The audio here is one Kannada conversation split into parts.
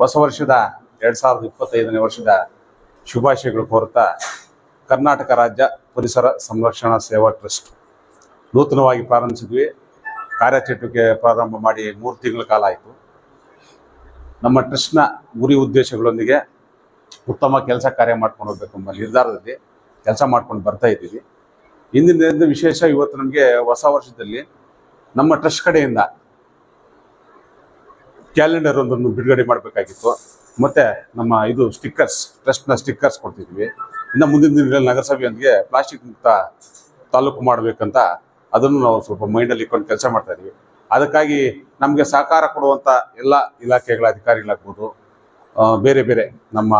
ಹೊಸ ವರ್ಷದ ಎರಡು ಸಾವಿರದ ಇಪ್ಪತ್ತೈದನೇ ವರ್ಷದ ಶುಭಾಶಯಗಳು ಕೋರುತ್ತಾ ಕರ್ನಾಟಕ ರಾಜ್ಯ ಪರಿಸರ ಸಂರಕ್ಷಣಾ ಸೇವಾ ಟ್ರಸ್ಟ್. ನೂತನವಾಗಿ ಪ್ರಾರಂಭಿಸಿದ್ವಿ. ಕಾರ್ಯಚಟುವಿಕೆ ಪ್ರಾರಂಭ ಮಾಡಿ ಮೂರು ತಿಂಗಳ ಕಾಲ ಆಯಿತು. ನಮ್ಮ ಟ್ರಸ್ಟ್ನ ಗುರಿ ಉದ್ದೇಶಗಳೊಂದಿಗೆ ಉತ್ತಮ ಕೆಲಸ ಕಾರ್ಯ ಮಾಡ್ಕೊಂಡು ಹೋಗ್ಬೇಕು ಎಂಬ ನಿರ್ಧಾರದಲ್ಲಿ ಕೆಲಸ ಮಾಡ್ಕೊಂಡು ಬರ್ತಾ ಇದ್ದೀವಿ. ಇಂದಿನ ವಿಶೇಷ ಇವತ್ತು ನಮಗೆ ಹೊಸ ವರ್ಷದಲ್ಲಿ ನಮ್ಮ ಟ್ರಸ್ಟ್ ಕಡೆಯಿಂದ ಕ್ಯಾಲೆಂಡರ್ ಒಂದನ್ನು ಬಿಡುಗಡೆ ಮಾಡಬೇಕಾಗಿತ್ತು. ಮತ್ತೆ ನಮ್ಮ ಇದು ಸ್ಟಿಕ್ಕರ್ಸ್, ಟ್ರಸ್ಟ್ನ ಸ್ಟಿಕ್ಕರ್ಸ್ ಕೊಡ್ತಿದ್ವಿ. ಇನ್ನು ಮುಂದಿನ ದಿನಗಳಲ್ಲಿ ನಗರಸಭೆಯೊಂದಿಗೆ ಪ್ಲಾಸ್ಟಿಕ್ ಮುಕ್ತ ತಾಲೂಕು ಮಾಡಬೇಕಂತ ಅದನ್ನು ನಾವು ಸ್ವಲ್ಪ ಮೈಂಡಲ್ಲಿ ಇಟ್ಕೊಂಡು ಕೆಲಸ ಮಾಡ್ತಾ ಇದ್ದೀವಿ ಅದಕ್ಕಾಗಿ ನಮಗೆ ಸಹಕಾರ ಕೊಡುವಂಥ ಎಲ್ಲ ಇಲಾಖೆಗಳ ಅಧಿಕಾರಿಗಳಾಗ್ಬೋದು ಬೇರೆ ಬೇರೆ ನಮ್ಮ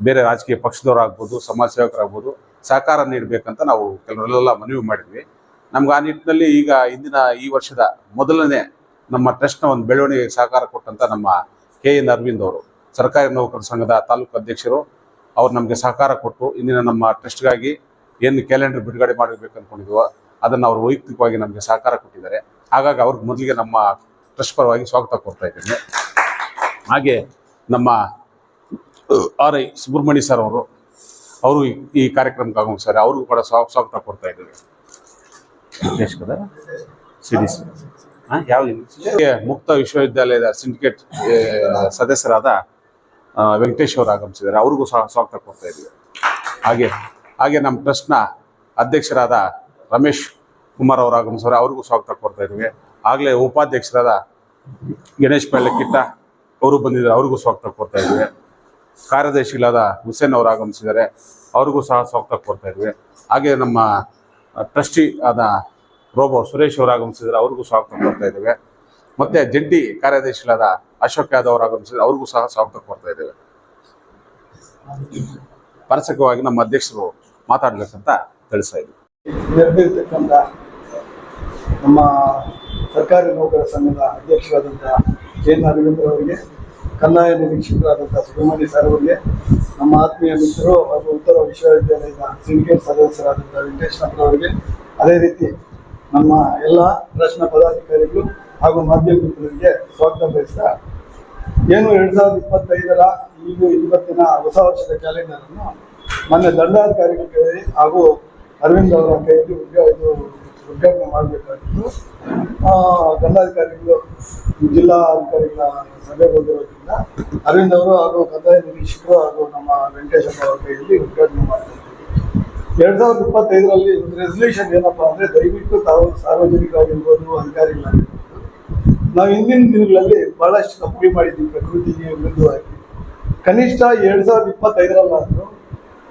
ಬೇರೆ ರಾಜಕೀಯ ಪಕ್ಷದವರಾಗ್ಬೋದು, ಸಮಾಜ ಸೇವಕರಾಗ್ಬೋದು ಸಹಕಾರ ನೀಡಬೇಕಂತ ನಾವು ಕೆಲವರೆಲ್ಲ ಮನವಿ ಮಾಡಿದ್ವಿ. ನಮ್ಗೆ ಆ ನಿಟ್ಟಿನಲ್ಲಿ ಈಗ ಇಂದಿನ ಈ ವರ್ಷದ ಮೊದಲನೇ ನಮ್ಮ ಟ್ರಸ್ಟ್ನ ಒಂದು ಬೆಳವಣಿಗೆಗೆ ಸಹಕಾರ ಕೊಟ್ಟಂತ ನಮ್ಮ ಕೆ ಎನ್ ಅರವಿಂದ್ ಅವರು. ಸರ್ಕಾರಿ ನೌಕರರ ಸಂಘದ ತಾಲೂಕು ಅಧ್ಯಕ್ಷರು, ಅವ್ರು ನಮಗೆ ಸಹಕಾರ ಕೊಟ್ಟು ಇಂದಿನ ನಮ್ಮ ಟ್ರಸ್ಟ್ಗಾಗಿ ಏನು ಕ್ಯಾಲೆಂಡರ್ ಬಿಡುಗಡೆ ಮಾಡಬೇಕು ಅಂದ್ಕೊಂಡಿದ್ವೋ ಅದನ್ನು ಅವರು ವೈಯಕ್ತಿಕವಾಗಿ ನಮಗೆ ಸಹಕಾರ ಕೊಟ್ಟಿದ್ದಾರೆ. ಹಾಗಾಗಿ ಅವ್ರಿಗೆ ಮೊದಲಿಗೆ ನಮ್ಮ ಟ್ರಸ್ಟ್ ಪರವಾಗಿ ಸ್ವಾಗತ ಕೊಡ್ತಾ ಇದ್ದೇನೆ. ಹಾಗೆ ನಮ್ಮ ಆರ್ ಐ ಸುಬ್ರಹ್ಮಣ್ಯ ಸರ್ ಅವರು ಅವರು ಈ- ಕಾರ್ಯಕ್ರಮಕ್ಕೆ ಸರ್, ಅವ್ರಿಗೂ ಕೂಡ ಸ್ವಾಗತ ಕೊಡ್ತಾ ಇದ್ದೇವೆ ಸಿ ಡಿ ಯಾವ ಮುಕ್ತ ವಿಶ್ವವಿದ್ಯಾಲಯದ ಸಿಂಡಿಕೇಟ್ ಸದಸ್ಯರಾದ ವೆಂಕಟೇಶ್ ಅವರು ಆಗಮಿಸಿದ್ದಾರೆ. ಅವ್ರಿಗೂ ಸಹ ಸ್ವಾಗತ ಕೊಡ್ತಾ ಇದ್ದೀವಿ. ಹಾಗೆ ಹಾಗೆ ನಮ್ಮ ಟ್ರಸ್ಟ್ನ ಅಧ್ಯಕ್ಷರಾದ ರಮೇಶ್ ಕುಮಾರ್ ಅವರು ಆಗಮಿಸಿದ್ರೆ ಅವ್ರಿಗೂ ಸ್ವಾಗತ ಕೊಡ್ತಾ ಇದ್ದೀವಿ. ಆಗಲೇ ಉಪಾಧ್ಯಕ್ಷರಾದ ಗಣೇಶ್ ಕಿಟ್ಟ ಅವರು ಬಂದಿದ್ದಾರೆ. ಅವ್ರಿಗೂ ಸ್ವಾಗತ ಕೊಡ್ತಾ ಇದ್ದೀವಿ. ಕಾರ್ಯದರ್ಶಿಗಳಾದ ಹುಸೇನ್ ಅವರು ಆಗಮಿಸಿದ್ದಾರೆ. ಅವ್ರಿಗೂ ಸಹ ಸ್ವಾಗತ ಕೊಡ್ತಾ ಇದ್ವಿ ಹಾಗೆ ನಮ್ಮ ಟ್ರಸ್ಟಿ ಆದ ರೋಬೋ ಸುರೇಶ್ ಅವರು ಆಗಮಿಸಿದ್ರೆ ಅವ್ರಿಗೂ ಸ್ವಾಗತ ಕೊಡ್ತಾ ಇದ್ದೇವೆ ಮತ್ತೆ ಜಂಟಿ ಕಾರ್ಯದರ್ಶಿಗಳಾದ ಅಶೋಕ್ ಯಾದವ್ ಅವರು ಆಗಮಿಸಿದ್ರೆ ಅವ್ರಿಗೂ ಸಹ ಸ್ವಾಗತ ಕೊಡ್ತಾ ಇದ್ದೇವೆ ಪರಸಕವಾಗಿ ನಮ್ಮ ಅಧ್ಯಕ್ಷರು ಮಾತಾಡ್ಬೇಕಂತ ತಿಳಿಸ್ತಾ ನೆರವೇರ್ತಕ್ಕಂಥ ನಮ್ಮ ಸರ್ಕಾರಿ ನೌಕರ ಸಂಘದ ಅಧ್ಯಕ್ಷರಾದಂಥ ಎನ್ ಅರವಿಂದ್ರ ಅವರಿಗೆ ಕಂದಾಯ ನಿರೀಕ್ಷಕರಾದಂಥ ಸುಬ್ರಹ್ಮಣ್ಯ ಸರ್ ಅವರಿಗೆ, ನಮ್ಮ ಆತ್ಮೀಯ ಮಿತ್ರರು ಹಾಗೂ ಉತ್ತರ ವಿಶ್ವವಿದ್ಯಾಲಯದ ಸಿಂಡಿಕೇಟ್ ಸದಸ್ಯರಾದಂಥ ವೆಂಕಟೇಶ್ವರ ಅವರಿಗೆ ಅದೇ ರೀತಿ ನಮ್ಮ ಎಲ್ಲ ಪ್ರಶ್ನ ಪದಾಧಿಕಾರಿಗಳು ಹಾಗೂ ಮಾಧ್ಯಮ ಮಿತ್ರರಿಗೆ ಸ್ವಾಗತ ಬಯಸ್ತಾ ಏನು ಎರಡ್ ಸಾವಿರದ ಇಪ್ಪತ್ತೈದರ ಈಗ ಇವತ್ತಿನ ಹೊಸ ವರ್ಷದ ಕ್ಯಾಲೆಂಡರ್ ಅನ್ನು ಮೊನ್ನೆ ದಂಡಾಧಿಕಾರಿಗಳ ಕೈಯಲ್ಲಿ ಹಾಗೂ ಅರವಿಂದ್ ಅವರ ಕೈಯಲ್ಲಿ ಇದು ಉದ್ಘಾಟನೆ ಮಾಡಬೇಕಾಗಿತ್ತು. ದಂಡಾಧಿಕಾರಿಗಳು ಜಿಲ್ಲಾಧಿಕಾರಿಗಳ ಸಭೆ ಹೋಗಿರೋದ್ರಿಂದ ಅರವಿಂದ್ ಅವರು ಹಾಗೂ ಕಂದಾಯ ನಿರೀಕ್ಷಕರು ಹಾಗೂ ನಮ್ಮ ವೆಂಕಟೇಶಪ್ಪ ಅವರ ಕೈಯಲ್ಲಿ ಉದ್ಘಾಟನೆ ಮಾಡ್ತಾ ಇದ್ದೀವಿ ಎರಡ್ ಸಾವಿರದ ಇಪ್ಪತ್ತೈದರಲ್ಲಿ ಒಂದು ರೆಸಲ್ಯೂಷನ್ ಏನಪ್ಪಾ ಅಂದ್ರೆ ದಯವಿಟ್ಟು ತಾವು ಸಾರ್ವಜನಿಕರಾಗಿರ್ಬೋದು ಅಧಿಕಾರಿಗಳಾಗಿರ್ಬೋದು. ನಾವು ಹಿಂದಿನ ದಿನಗಳಲ್ಲಿ ಬಹಳಷ್ಟು ತಪ್ಪುಗಳು ಮಾಡಿದ್ದೀವಿ ಪ್ರಕೃತಿಗೆ ವಿರುದ್ಧವಾಗಿ. ಕನಿಷ್ಠ ಎರಡ್ ಸಾವಿರದ ಇಪ್ಪತ್ತೈದರಲ್ಲಾದರೂ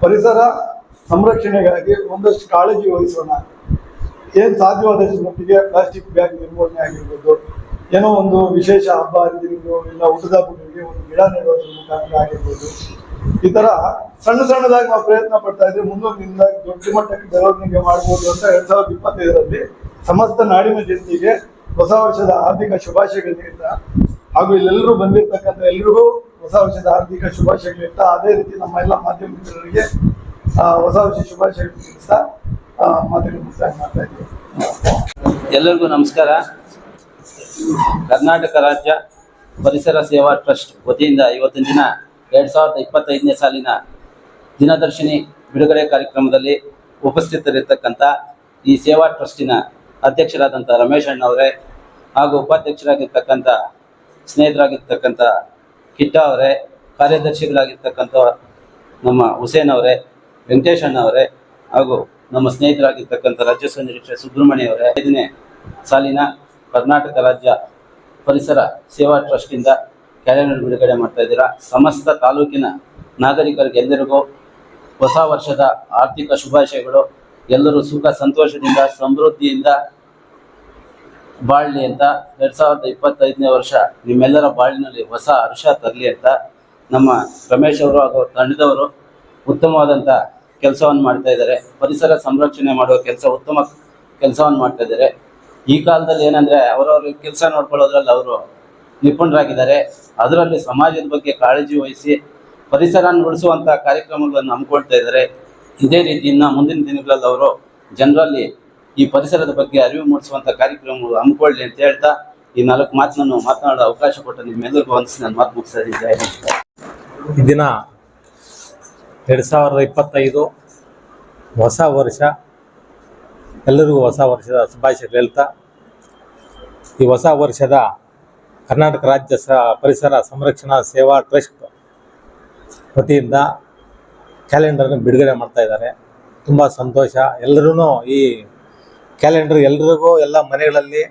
ಪರಿಸರ ಸಂರಕ್ಷಣೆಗಾಗಿ ಒಂದಷ್ಟು ಕಾಳಜಿ ವಹಿಸೋಣ. ಏನು ಸಾಧ್ಯವಾದಷ್ಟು ಮಟ್ಟಿಗೆ ಪ್ಲಾಸ್ಟಿಕ್ ಬ್ಯಾಗ್ ನಿರ್ವಹಣೆ ಆಗಿರ್ಬೋದು, ಏನೋ ಒಂದು ವಿಶೇಷ ಹಬ್ಬ, ಹರಿದಿನಗಳು, ಇಲ್ಲ ಊಟದ ಹಬ್ಬಗಳಿಗೆ ಒಂದು ಗಿಡ ನೆಡೋದ್ರ ಮುಖಾಂತರ ಆಗಿರ್ಬೋದು. ಈ ತರ ಸಣ್ಣ ಸಣ್ಣದಾಗಿ ನಾವು ಪ್ರಯತ್ನ ಪಡ್ತಾ ಇದ್ರೆ ಮುಂದೊಂದು ದಿನದಾಗಿ ದೊಡ್ಡ ಮಟ್ಟಕ್ಕೆ ಬೆಳವಣಿಗೆ ಮಾಡಬಹುದು ಅಂತ ಎರಡ್ ಸಾವಿರದ ಇಪ್ಪತ್ತೈದರಲ್ಲಿ ಸಮಸ್ತ ನಾಡಿನ ಜನತೆಗೆ ಹೊಸ ವರ್ಷದ ಆರ್ಥಿಕ ಶುಭಾಶಯಗಳು ನೀಡ್ತಾ ಹಾಗೂ ಇಲ್ಲೆಲ್ಲರೂ ಬಂದಿರ್ತಕ್ಕಂಥ ಎಲ್ರಿಗೂ ಹೊಸ ವರ್ಷದ ಆರ್ಥಿಕ ಶುಭಾಶಯಗಳು ನೀಡ್ತಾ ಅದೇ ರೀತಿ ನಮ್ಮ ಎಲ್ಲ ಮಾಧ್ಯಮ ಮಿತ್ರರಿಗೆ ಹೊಸ ವರ್ಷ ಶುಭಾಶಯಗಳು ತಿಳಿಸ್ತಾ ಮಾತುಗಳು ಮುಕ್ತಾಯ ಮಾಡ್ತಾ ಇದ್ದೀವಿ ಎಲ್ಲರಿಗೂ ನಮಸ್ಕಾರ. ಕರ್ನಾಟಕ ರಾಜ್ಯ ಪರಿಸರ ಸೇವಾ ಟ್ರಸ್ಟ್ ವತಿಯಿಂದ ಇವತ್ತಿನ ದಿನ ಎರಡು ಸಾವಿರದ ಇಪ್ಪತ್ತೈದನೇ ಸಾಲಿನ ದಿನದರ್ಶಿನಿ ಬಿಡುಗಡೆ ಕಾರ್ಯಕ್ರಮದಲ್ಲಿ ಉಪಸ್ಥಿತರಿರ್ತಕ್ಕಂಥ ಈ ಸೇವಾ ಟ್ರಸ್ಟಿನ ಅಧ್ಯಕ್ಷರಾದಂಥ ರಮೇಶ್ ಅಣ್ಣವರೇ ಹಾಗೂ ಉಪಾಧ್ಯಕ್ಷರಾಗಿರ್ತಕ್ಕಂಥ ಸ್ನೇಹಿತರಾಗಿರ್ತಕ್ಕಂಥ ಕಿಟ್ಟ ಅವರೇ, ಕಾರ್ಯದರ್ಶಿಗಳಾಗಿರ್ತಕ್ಕಂಥ ನಮ್ಮ ಹುಸೇನ್ ಅವರೇ, ವೆಂಕಟೇಶ್ ಅವರೇ ಹಾಗೂ ನಮ್ಮ ಸ್ನೇಹಿತರಾಗಿರ್ತಕ್ಕಂಥ ರಾಜ್ಯೋತ್ಸವ ನಿರೀಕ್ಷೆ ಸುಬ್ರಹ್ಮಣ್ಯ ಅವರೇ. ಐದನೇ ಸಾಲಿನ ಕರ್ನಾಟಕ ರಾಜ್ಯ ಪರಿಸರ ಸೇವಾ ಟ್ರಸ್ಟಿಂದ ಕ್ಯಾಲೆಂಡರ್ ಬಿಡುಗಡೆ ಮಾಡ್ತಾ ಇದ್ದೀರಾ? ಸಮಸ್ತ ತಾಲೂಕಿನ ನಾಗರಿಕರಿಗೆ ಎಲ್ಲರಿಗೂ ಹೊಸ ವರ್ಷದ ಆರ್ಥಿಕ ಶುಭಾಶಯಗಳು. ಎಲ್ಲರೂ ಸುಖ ಸಂತೋಷದಿಂದ, ಸಮೃದ್ಧಿಯಿಂದ ಬಾಳ್ಲಿ ಅಂತ ಎರಡ್ ಸಾವಿರದ ಇಪ್ಪತ್ತೈದನೇ ವರ್ಷ ನಿಮ್ಮೆಲ್ಲರ ಬಾಳಿನಲ್ಲಿ ಹೊಸ ಹರ್ಷ ತರಲಿ ಅಂತ ನಮ್ಮ ರಮೇಶ್ ಅವರು ಹಾಗೂ ತಂಡದವರು ಉತ್ತಮವಾದಂಥ ಕೆಲಸವನ್ನು ಮಾಡ್ತಾ ಇದ್ದಾರೆ. ಪರಿಸರ ಸಂರಕ್ಷಣೆ ಮಾಡುವ ಕೆಲಸ, ಉತ್ತಮ ಕೆಲಸವನ್ನು ಮಾಡ್ತಾ ಇದ್ದಾರೆ. ಈ ಕಾಲದಲ್ಲಿ ಏನಂದ್ರೆ, ಅವರವ್ರ ಕೆಲಸ ನೋಡ್ಕೊಳ್ಳೋದ್ರಲ್ಲಿ ಅವರು ನಿಪುಣರಾಗಿದ್ದಾರೆ. ಅದರಲ್ಲಿ ಸಮಾಜದ ಬಗ್ಗೆ ಕಾಳಜಿ ವಹಿಸಿ ಪರಿಸರ ಉಳಿಸುವಂತಹ ಕಾರ್ಯಕ್ರಮಗಳನ್ನು ಹಮ್ಮಿಕೊಳ್ತಾ ಇದ್ದಾರೆ. ಇದೇ ರೀತಿ ಇನ್ನು ಮುಂದಿನ ದಿನಗಳಲ್ಲಿ ಅವರು ಜನರಲ್ಲಿ ಈ ಪರಿಸರದ ಬಗ್ಗೆ ಅರಿವು ಮೂಡಿಸುವಂಥ ಕಾರ್ಯಕ್ರಮಗಳು ಹಮ್ಮಿಕೊಳ್ಳಿ ಅಂತ ಹೇಳ್ತಾ ಈ ನಾಲ್ಕು ಮಾತನ್ನು ಮಾತನಾಡೋ ಅವಕಾಶ ಕೊಟ್ಟು ನಿಮ್ಮೆಲ್ಲರಿಗೂ ವಂದಿಸಿ ನಾನು ಮಾತು ಮುಗಿಸ್ತಾ. ಈ ದಿನ ಎರಡು ಸಾವಿರದ ಇಪ್ಪತ್ತೈದು ಹೊಸ ವರ್ಷ ಎಲ್ಲರಿಗೂ ಹೊಸ ವರ್ಷದ ಶುಭಾಶಯ ಹೇಳ್ತಾ, ಈ ಹೊಸ ವರ್ಷದ ಕರ್ನಾಟಕ ರಾಜ್ಯ ಸ ಪರಿಸರ ಸಂರಕ್ಷಣಾ ಸೇವಾ ಟ್ರಸ್ಟ್ ವತಿಯಿಂದ ಕ್ಯಾಲೆಂಡರ್ನ ಬಿಡುಗಡೆ ಮಾಡ್ತಾ ಇದ್ದಾರೆ. ತುಂಬ ಸಂತೋಷ. ಎಲ್ಲರೂ ಈ ಕ್ಯಾಲೆಂಡರ್ ಎಲ್ರಿಗೂ ಎಲ್ಲ ಮನೆಗಳಲ್ಲಿ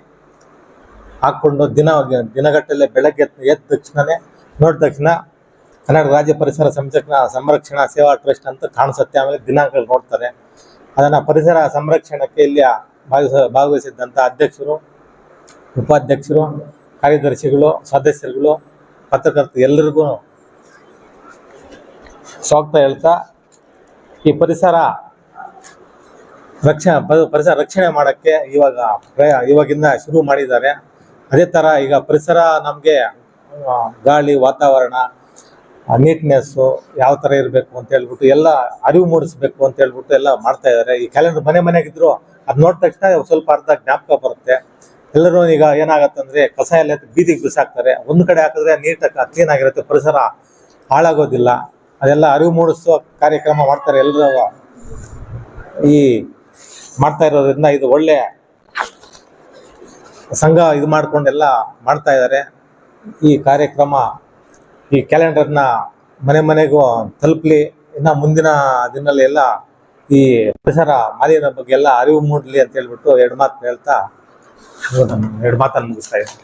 ಹಾಕ್ಕೊಂಡು ದಿನ ದಿನಗಟ್ಟಲೆ ಬೆಳಗ್ಗೆ ಎದ್ದ ಎದ್ದ ತಕ್ಷಣವೇ ನೋಡಿದ ತಕ್ಷಣ ಕರ್ನಾಟಕ ರಾಜ್ಯ ಪರಿಸರ ಸಂರಕ್ಷಣಾ ಸಂರಕ್ಷಣಾ ಸೇವಾ ಟ್ರಸ್ಟ್ ಅಂತ ಕಾಣಿಸುತ್ತೆ. ಆಮೇಲೆ ದಿನಾಂಕಗಳು ನೋಡ್ತಾರೆ. ಅದನ್ನು ಪರಿಸರ ಸಂರಕ್ಷಣಕ್ಕೆ ಇಲ್ಲಿ ಭಾಗವಹಿಸ ಭಾಗವಹಿಸಿದ್ದಂಥ ಅಧ್ಯಕ್ಷರು, ಉಪಾಧ್ಯಕ್ಷರು ಕಾರ್ಯದರ್ಶಿಗಳು, ಸದಸ್ಯರುಗಳು ಪತ್ರಕರ್ತ ಎಲ್ಲರಿಗೂ ಸ್ವಾಗತ ಹೇಳ್ತಾ, ಈ ಪರಿಸರ ರಕ್ಷಣೆ ಪರಿಸರ ರಕ್ಷಣೆ ಮಾಡೋಕ್ಕೆ ಇವಾಗ ಇವಾಗಿಂದ ಶುರು ಮಾಡಿದ್ದಾರೆ. ಅದೇ ಥರ ಈಗ ಪರಿಸರ ನಮಗೆ ಗಾಳಿ, ವಾತಾವರಣ, ನೀಟ್ನೆಸ್ಸು ಯಾವ ಥರ ಇರಬೇಕು ಅಂತ ಹೇಳ್ಬಿಟ್ಟು ಎಲ್ಲ ಅರಿವು ಮೂಡಿಸ್ಬೇಕು ಅಂತ ಹೇಳ್ಬಿಟ್ಟು ಎಲ್ಲ ಮಾಡ್ತಾ ಇದ್ದಾರೆ. ಈ ಕ್ಯಾಲೆಂಡರ್ ಮನೆ ಮನೆಗಿದ್ರು ಅದು ನೋಡಿದ ತಕ್ಷಣ ಸ್ವಲ್ಪ ಅರ್ಧ ಜ್ಞಾಪಕ ಬರುತ್ತೆ. ಎಲ್ಲರೂ ಈಗ ಏನಾಗತ್ತಂದ್ರೆ ಕಸ ಎಲ್ಲ ಬೀದಿಗೆ ಬಿಸಾಕ್ತಾರೆ. ಒಂದು ಕಡೆ ಹಾಕಿದ್ರೆ ನೀಟಾಗಿ ಕ್ಲೀನ್ ಆಗಿರುತ್ತೆ, ಪರಿಸರ ಹಾಳಾಗೋದಿಲ್ಲ. ಅದೆಲ್ಲ ಅರಿವು ಮೂಡಿಸುವ ಕಾರ್ಯಕ್ರಮ ಮಾಡ್ತಾರೆ ಎಲ್ಲರೂ. ಈ ಮಾಡ್ತಾ ಇರೋದ್ರಿಂದ ಇದು ಒಳ್ಳೆ ಸಂಘ ಇದು ಮಾಡ್ಕೊಂಡೆಲ್ಲ ಮಾಡ್ತಾ ಇದ್ದಾರೆ. ಈ ಕಾರ್ಯಕ್ರಮ ಈ ಕ್ಯಾಲೆಂಡರ್ನ ಮನೆ ಮನೆಗೂ ತಲುಪಲಿ. ಇನ್ನು ಮುಂದಿನ ದಿನದಲ್ಲಿ ಎಲ್ಲ ಈ ಪರಿಸರ ಮಾಲಿನ್ಯ ಬಗ್ಗೆ ಎಲ್ಲ ಅರಿವು ಮೂಡಲಿ ಅಂತ ಹೇಳ್ಬಿಟ್ಟು ಎರಡು ಮಾತು ಹೇಳ್ತಾ ಎರಡು ಮಾತನ್ನು ಮುಗಿಸ್ತಾ ಇದ್ದೀನಿ.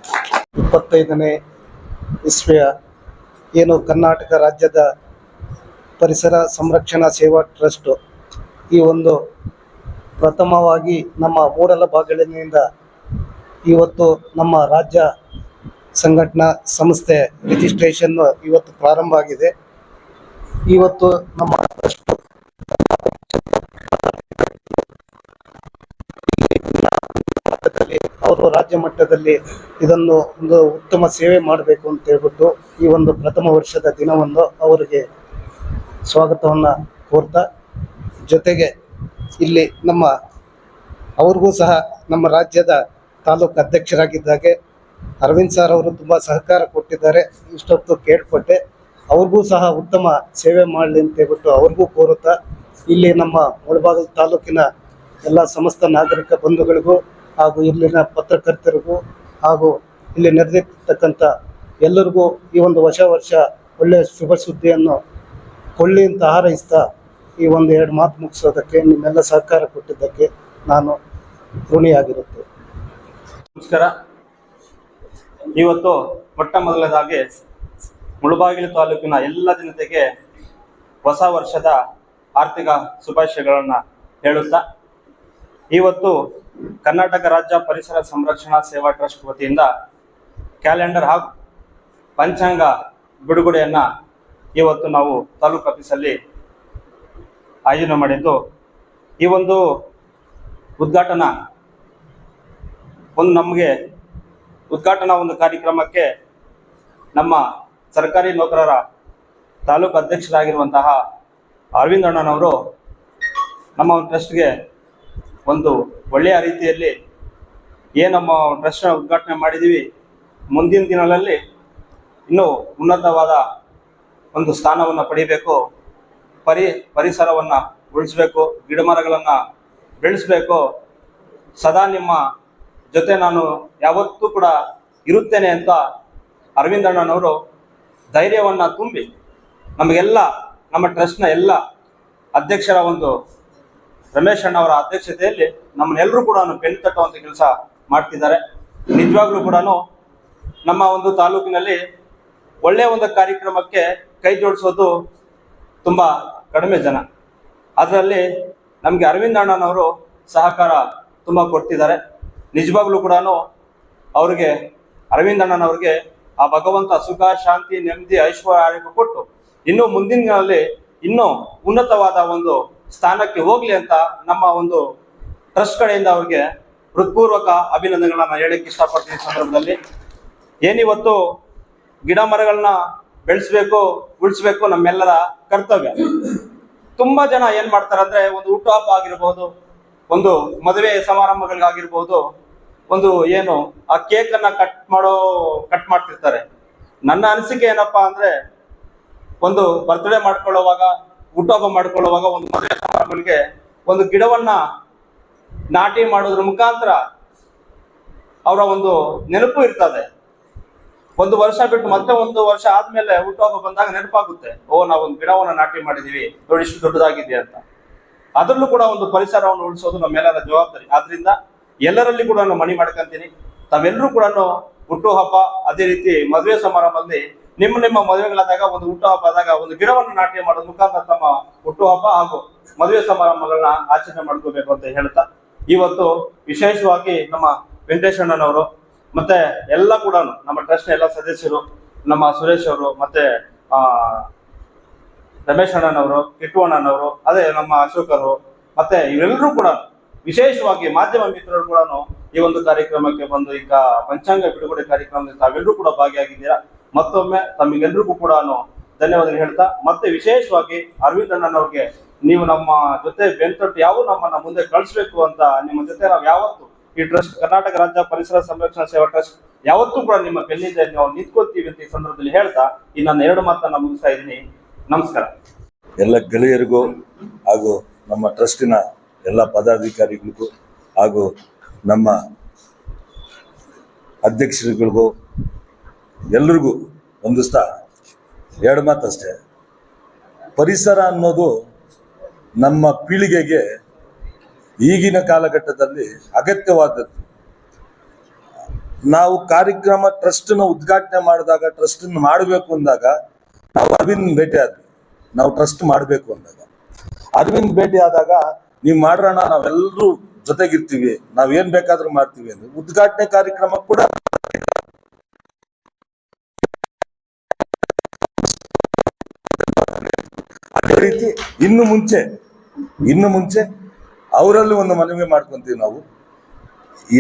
ಇಪ್ಪತ್ತೈದನೇ ಇಸ್ವಿಯ ಏನು ಕರ್ನಾಟಕ ರಾಜ್ಯದ ಪರಿಸರ ಸಂರಕ್ಷಣಾ ಸೇವಾ ಟ್ರಸ್ಟ್ ಈ ಒಂದು ಪ್ರಥಮವಾಗಿ ನಮ್ಮ ಮೂಡಲ ಬಾಗಿಲಿನಿಂದ ಇವತ್ತು ನಮ್ಮ ರಾಜ್ಯ ಸಂಘಟನಾ ಸಂಸ್ಥೆ ರಿಜಿಸ್ಟ್ರೇಷನ್ ಇವತ್ತು ಪ್ರಾರಂಭ ಆಗಿದೆ. ಇವತ್ತು ನಮ್ಮ ಟ್ರಸ್ಟ್ ಅವರು ರಾಜ್ಯ ಮಟ್ಟದಲ್ಲಿ ಇದನ್ನು ಒಂದು ಉತ್ತಮ ಸೇವೆ ಮಾಡಬೇಕು ಅಂತ ಹೇಳ್ಬಿಟ್ಟು ಈ ಒಂದು ಪ್ರಥಮ ವರ್ಷದ ದಿನವನ್ನು ಅವರಿಗೆ ಸ್ವಾಗತವನ್ನು ಕೋರ್ತಾ, ಜೊತೆಗೆ ಇಲ್ಲಿ ನಮ್ಮ ಅವ್ರಿಗೂ ಸಹ ನಮ್ಮ ರಾಜ್ಯದ ತಾಲೂಕು ಅಧ್ಯಕ್ಷರಾಗಿದ್ದಾಗೆ ಅರವಿಂದ್ ಸರ್ ಅವರು ತುಂಬ ಸಹಕಾರ ಕೊಟ್ಟಿದ್ದಾರೆ, ಇಷ್ಟೊತ್ತು ಕೇಳ್ಪಟ್ಟೆ. ಅವ್ರಿಗೂ ಸಹ ಉತ್ತಮ ಸೇವೆ ಮಾಡಲಿ ಅಂತ ಹೇಳ್ಬಿಟ್ಟು ಅವ್ರಿಗೂ ಕೋರುತ್ತಾ, ಇಲ್ಲಿ ನಮ್ಮ ಮುಳಬಾಗಿಲು ತಾಲೂಕಿನ ಎಲ್ಲ ಸಮಸ್ತ ನಾಗರಿಕ ಬಂಧುಗಳಿಗೂ ಹಾಗೂ ಇಲ್ಲಿನ ಪತ್ರಕರ್ತರಿಗೂ ಹಾಗೂ ಇಲ್ಲಿ ನೆರೆದಿರ್ತಕ್ಕಂಥ ಎಲ್ಲರಿಗೂ ಈ ಒಂದು ಹೊಸ ವರ್ಷ ಒಳ್ಳೆಯ ಶುಭ ಸುದ್ದಿಯನ್ನು ಕೊಳ್ಳಿ ಅಂತ ಹಾರೈಸ್ತಾ ಈ ಒಂದು ಎರಡು ಮಾತು ಮುಗಿಸೋದಕ್ಕೆ ನಿಮ್ಮೆಲ್ಲ ಸಹಕಾರ ಕೊಟ್ಟಿದ್ದಕ್ಕೆ ನಾನು ಋಣಿಯಾಗಿರುತ್ತೆ ನಮಸ್ಕಾರ. ಇವತ್ತು ಮೊಟ್ಟ ಮೊದಲನೇದಾಗಿ ಮುಳುಬಾಗಿಲು ತಾಲೂಕಿನ ಎಲ್ಲ ಜನತೆಗೆ ಹೊಸ ವರ್ಷದ ಆರ್ಥಿಕ ಶುಭಾಶಯಗಳನ್ನು ಹೇಳುತ್ತಾ, ಇವತ್ತು ಕರ್ನಾಟಕ ರಾಜ್ಯ ಪರಿಸರ ಸಂರಕ್ಷಣಾ ಸೇವಾ ಟ್ರಸ್ಟ್ ವತಿಯಿಂದ ಕ್ಯಾಲೆಂಡರ್ ಹಾಗೂ ಪಂಚಾಂಗ ಬಿಡುಗಡೆಯನ್ನು ಇವತ್ತು ನಾವು ತಾಲೂಕು ಆಫೀಸಲ್ಲಿ ಆಯೋಜನೆ ಮಾಡಿದ್ದು, ಈ ಒಂದು ಉದ್ಘಾಟನಾ ಒಂದು ನಮಗೆ ಉದ್ಘಾಟನಾ ಒಂದು ಕಾರ್ಯಕ್ರಮಕ್ಕೆ ನಮ್ಮ ಸರ್ಕಾರಿ ನೌಕರರ ತಾಲೂಕು ಅಧ್ಯಕ್ಷರಾಗಿರುವಂತಹ ಅರವಿಂದ್ ಅಣ್ಣನವರು ನಮ್ಮ ಒಂದು ಟ್ರಸ್ಟ್ಗೆ ಒಂದು ಒಳ್ಳೆಯ ರೀತಿಯಲ್ಲಿ ಏನು ನಮ್ಮ ಟ್ರಸ್ಟ್ನ ಉದ್ಘಾಟನೆ ಮಾಡಿದ್ದೀವಿ. ಮುಂದಿನ ದಿನಗಳಲ್ಲಿ ಇನ್ನೂ ಉನ್ನತವಾದ ಒಂದು ಸ್ಥಾನವನ್ನು ಪಡಿಬೇಕು. ಪರಿ, ಪರಿಸರವನ್ನು ಉಳಿಸಬೇಕು, ಗಿಡಮರಗಳನ್ನು ಬೆಳೆಸಬೇಕು. ಸದಾ ನಿಮ್ಮ ಜೊತೆ ನಾನು ಯಾವತ್ತೂ ಕೂಡ ಇರುತ್ತೇನೆ ಅಂತ ಅರವಿಂದಣ್ಣನವರು ಧೈರ್ಯವನ್ನು ತುಂಬಿ ನಮಗೆಲ್ಲ, ನಮ್ಮ ಟ್ರಸ್ಟ್ನ ಎಲ್ಲ ಅಧ್ಯಕ್ಷರ ಒಂದು ರಮೇಶ್ ಅಣ್ಣ ಅವರ ಅಧ್ಯಕ್ಷತೆಯಲ್ಲಿ ನಮ್ಮನ್ನೆಲ್ಲರೂ ಕೂಡ ಬೆನ್ನು ತಟ್ಟುವಂಥ ಕೆಲಸ ಮಾಡ್ತಿದ್ದಾರೆ. ನಿಜವಾಗ್ಲೂ ಕೂಡ ನಮ್ಮ ಒಂದು ತಾಲೂಕಿನಲ್ಲಿ ಒಳ್ಳೆಯ ಒಂದು ಕಾರ್ಯಕ್ರಮಕ್ಕೆ ಕೈ ಜೋಡಿಸೋದು ತುಂಬ ಕಡಿಮೆ ಜನ. ಅದರಲ್ಲಿ ನಮಗೆ ಅರವಿಂದ ಅಣ್ಣನವರು ಸಹಕಾರ ತುಂಬ ಕೊಡ್ತಿದ್ದಾರೆ. ನಿಜವಾಗ್ಲೂ ಕೂಡ ಅವ್ರಿಗೆ, ಅರವಿಂದ ಅಣ್ಣನವ್ರಿಗೆ ಆ ಭಗವಂತ ಸುಖ, ಶಾಂತಿ, ನೆಮ್ಮದಿ, ಐಶ್ವರ್ಯ ಕೊಟ್ಟು ಇನ್ನೂ ಮುಂದಿನ ದಿನಗಳಲ್ಲಿ ಇನ್ನೂ ಉನ್ನತವಾದ ಒಂದು ಸ್ಥಾನಕ್ಕೆ ಹೋಗ್ಲಿ ಅಂತ ನಮ್ಮ ಒಂದು ಟ್ರಸ್ಟ್ ಕಡೆಯಿಂದ ಅವ್ರಿಗೆ ಹೃತ್ಪೂರ್ವಕ ಅಭಿನಂದನೆಗಳನ್ನ ಹೇಳಕ್ಕೆ ಇಷ್ಟಪಡ್ತೀನಿ ಸಂದರ್ಭದಲ್ಲಿ. ಏನಿವತ್ತು ಗಿಡ ಮರಗಳನ್ನ ಬೆಳೆಸ್ಬೇಕು, ಉಳಿಸ್ಬೇಕು ನಮ್ಮೆಲ್ಲರ ಕರ್ತವ್ಯ. ತುಂಬಾ ಜನ ಏನ್ ಮಾಡ್ತಾರೆ ಅಂದ್ರೆ ಒಂದು ಹುಟ್ಟುಹಬ್ಬ ಆಗಿರ್ಬೋದು, ಒಂದು ಮದುವೆ ಸಮಾರಂಭಗಳಿಗಾಗಿರ್ಬೋದು, ಒಂದು ಏನು ಆ ಕೇಕ್ ಅನ್ನ ಕಟ್ ಮಾಡೋ, ಕಟ್ ಮಾಡ್ತಿರ್ತಾರೆ. ನನ್ನ ಅನಿಸಿಕೆ ಏನಪ್ಪಾ ಅಂದ್ರೆ, ಒಂದು ಬರ್ತ್ಡೇ ಮಾಡ್ಕೊಳ್ಳುವಾಗ ಹುಟ್ಟುಹಬ್ಬ ಮಾಡಿಕೊಳ್ಳುವಾಗ ಒಂದು ಮದುವೆ ಒಂದು ಗಿಡವನ್ನ ನಾಟಿ ಮಾಡೋದ್ರ ಮುಖಾಂತರ ಅವರ ಒಂದು ನೆನಪು ಇರ್ತದೆ. ಒಂದು ವರ್ಷ ಬಿಟ್ಟು ಮತ್ತೆ ಒಂದು ವರ್ಷ ಆದ್ಮೇಲೆ ಹುಟ್ಟುಹಬ್ಬ ಬಂದಾಗ ನೆನಪಾಗುತ್ತೆ. ಓ ನಾವು ಒಂದು ಗಿಡವನ್ನ ನಾಟಿ ಮಾಡಿದೀವಿ. ನೋಡಿ, ಇಷ್ಟು ದೊಡ್ಡದಾಗಿದೆ ಅಂತ. ಅದರಲ್ಲೂ ಕೂಡ ಒಂದು ಪರಿಸರವನ್ನು ಉಳಿಸೋದು ನಮ್ಮೆಲ್ಲರ ಜವಾಬ್ದಾರಿ. ಆದ್ರಿಂದ ಎಲ್ಲರಲ್ಲಿ ಕೂಡ ನಾನು ಮಣಿ ಮಾಡ್ಕೊಂತೀನಿ ತಾವೆಲ್ಲರೂ ಕೂಡ ಹುಟ್ಟುಹಬ್ಬ, ಅದೇ ರೀತಿ ಮದುವೆ ಸಮಾರಂಭದಲ್ಲಿ ನಿಮ್ಮ ನಿಮ್ಮ ಮದುವೆಗಳಾದಾಗ, ಒಂದು ಹುಟ್ಟುಹಬ್ಬ ಆದಾಗ, ಒಂದು ಗಿಡವನ್ನು ನಾಟ್ಯ ಮಾಡೋದ್ ಮುಖಾಂತರ ತಮ್ಮ ಹುಟ್ಟುಹಬ್ಬ ಹಾಗೂ ಮದುವೆ ಸಮಾರಂಭಗಳನ್ನ ಆಚರಣೆ ಮಾಡ್ಕೋಬೇಕು ಅಂತ ಹೇಳ್ತಾ, ಇವತ್ತು ವಿಶೇಷವಾಗಿ ನಮ್ಮ ವೆಂಕಟೇಶಣ್ಣನವರು ಮತ್ತೆ ಎಲ್ಲ ಕೂಡ ನಮ್ಮ ಟ್ರಸ್ಟ್ ಎಲ್ಲ ಸದಸ್ಯರು, ನಮ್ಮ ಸುರೇಶ್ ಅವರು ಮತ್ತೆ, ಆ ರಮೇಶ್ ಅಣ್ಣನವರು ಕಿಟ್ಟು ಅದೇ ನಮ್ಮ ಅಶೋಕರು, ಮತ್ತೆ ಇವರೆಲ್ಲರೂ ಕೂಡ ವಿಶೇಷವಾಗಿ ಮಾಧ್ಯಮ ಮಿತ್ರರು ಕೂಡ ಈ ಒಂದು ಕಾರ್ಯಕ್ರಮಕ್ಕೆ ಬಂದು, ಈಗ ಪಂಚಾಂಗ ಬಿಡುಗಡೆ ಕಾರ್ಯಕ್ರಮದಲ್ಲಿ ತಾವೆಲ್ಲರೂ ಕೂಡ ಭಾಗಿಯಾಗಿದ್ದೀರಾ? ಮತ್ತೊಮ್ಮೆ ತಮಗೆಲ್ರಿಗೂ ಕೂಡ ಧನ್ಯವಾದ ಹೇಳ್ತಾ, ಮತ್ತೆ ವಿಶೇಷವಾಗಿ ಅರವಿಂದ್ ಅಣ್ಣನವ್ರಿಗೆ ನೀವು ನಮ್ಮ ಜೊತೆ ಬೆಂತೊಟ್ಟು ಯಾವ ನಮ್ಮನ್ನ ಮುಂದೆ ಕಳಿಸ್ಬೇಕು ಅಂತ ನಿಮ್ಮ ಜೊತೆ ನಾವು ಯಾವತ್ತು ಈ ಟ್ರಸ್ಟ್, ಕರ್ನಾಟಕ ರಾಜ್ಯ ಪರಿಸರ ಸಂರಕ್ಷಣಾ ಸೇವಾ ಟ್ರಸ್ಟ್ ಯಾವತ್ತೂ ಕೂಡ ನಿಮ್ಮ ಬೆನ್ನಿಂದ ನಾವು ನಿಂತ್ಕೋತೀವಿ ಅಂತ ಈ ಸಂದರ್ಭದಲ್ಲಿ ಹೇಳ್ತಾ, ಈ ನನ್ನ ಎರಡು ಮಾತನ್ನ ಮುಗಿಸ್ತಾ ಇದ್ದೀನಿ. ನಮಸ್ಕಾರ. ಎಲ್ಲ ಗೆಳೆಯರಿಗೂ ಹಾಗೂ ನಮ್ಮ ಟ್ರಸ್ಟಿನ ಎಲ್ಲ ಪದಾಧಿಕಾರಿಗಳಿಗೂ ಹಾಗೂ ನಮ್ಮ ಅಧ್ಯಕ್ಷರುಗಳಿಗೂ ಎಲ್ರಿಗೂ ಹೊಂದಿಸ್ತಾ ಎರಡು ಮಾತಷ್ಟೇ ಪರಿಸರ ಅನ್ನೋದು ನಮ್ಮ ಪೀಳಿಗೆಗೆ ಈಗಿನ ಕಾಲಘಟ್ಟದಲ್ಲಿ ಅಗತ್ಯವಾದದ್ದು. ನಾವು ಕಾರ್ಯಕ್ರಮ ಟ್ರಸ್ಟ್ನ ಉದ್ಘಾಟನೆ ಮಾಡಿದಾಗ ಟ್ರಸ್ಟನ್ನು ಮಾಡಬೇಕು ಅಂದಾಗ, ನಾವು ಅರವಿಂದ್ ಭೇಟಿ ಆದ್ವಿ. ನಾವು ಟ್ರಸ್ಟ್ ಮಾಡಬೇಕು ಅಂದಾಗ. ಅರವಿಂದ್ ಭೇಟಿ ಆದಾಗ, ನೀವು ಮಾಡ್ರಣ ನಾವೆಲ್ಲರೂ ಜೊತೆಗಿರ್ತೀವಿ. ನಾವ್ ಏನ್ ಬೇಕಾದ್ರೂ ಮಾಡ್ತೀವಿ. ಅಂದ್ರೆ ಉದ್ಘಾಟನೆ ಕಾರ್ಯಕ್ರಮ ಕೂಡ ರೀತಿ ಇನ್ನು ಮುಂಚೆ ಇನ್ನು ಮುಂಚೆ ಅವರಲ್ಲೂ ಒಂದು ಮನವಿ ಮಾಡ್ಕೊಂತೀವಿ ನಾವು.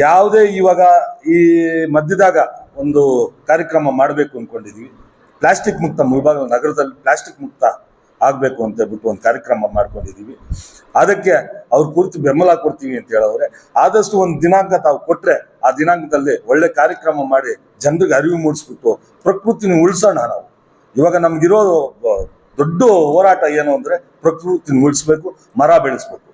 ಯಾವುದೇ ಇವಾಗ ಈ ಮಧ್ಯದಾಗ ಒಂದು ಕಾರ್ಯಕ್ರಮ ಮಾಡಬೇಕು ಅಂದ್ಕೊಂಡಿದ್ವಿ ಪ್ಲಾಸ್ಟಿಕ್ ಮುಕ್ತ ಮುಳಬಾಗಿಲು, ನಗರದಲ್ಲಿ ಪ್ಲಾಸ್ಟಿಕ್ ಮುಕ್ತ ಆಗಬೇಕು ಅಂತ ಹೇಳ್ಬಿಟ್ಟು ಒಂದು ಕಾರ್ಯಕ್ರಮ ಮಾಡ್ಕೊಂಡಿದ್ದೀವಿ ಅದಕ್ಕೆ ಅವ್ರ ಕುರಿತು ಬೆಂಬಲ ಕೊಡ್ತೀವಿ ಅಂತ ಹೇಳೋರೆ ಆದಷ್ಟು ಒಂದು ದಿನಾಂಕ ತಾವು ಕೊಟ್ಟರೆ ಆ ದಿನಾಂಕದಲ್ಲಿ ಒಳ್ಳೆ ಕಾರ್ಯಕ್ರಮ ಮಾಡಿ ಜನರಿಗೆ ಅರಿವು ಮೂಡಿಸ್ಬಿಟ್ಟು ಪ್ರಕೃತಿನ ಉಳಿಸೋಣ ನಾವು. ಇವಾಗ ನಮ್ಗಿರೋ ದೊಡ್ಡ ಹೋರಾಟ ಏನು ಅಂದ್ರೆ ಪ್ರಕೃತಿನ ಉಳಿಸ್ಬೇಕು, ಮರ ಬೆಳೆಸ್ಬೇಕು.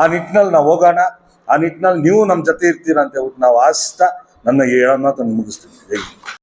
ಆ ನಿಟ್ಟಿನಲ್ಲಿ ನಾವು ಹೋಗೋಣ, ಆ ನಿಟ್ಟಿನಲ್ಲಿ ನೀವು ನಮ್ಮ ಜೊತೆ ಇರ್ತೀರ ಅಂತ ಹೇಳ್ಬಿಟ್ಟು ನಾವು ಆಸ್ತಾ ನನ್ನ ಹೇಳೋಣ ಮುಗಿಸ್ತೀನಿ. ಹೇಗೆ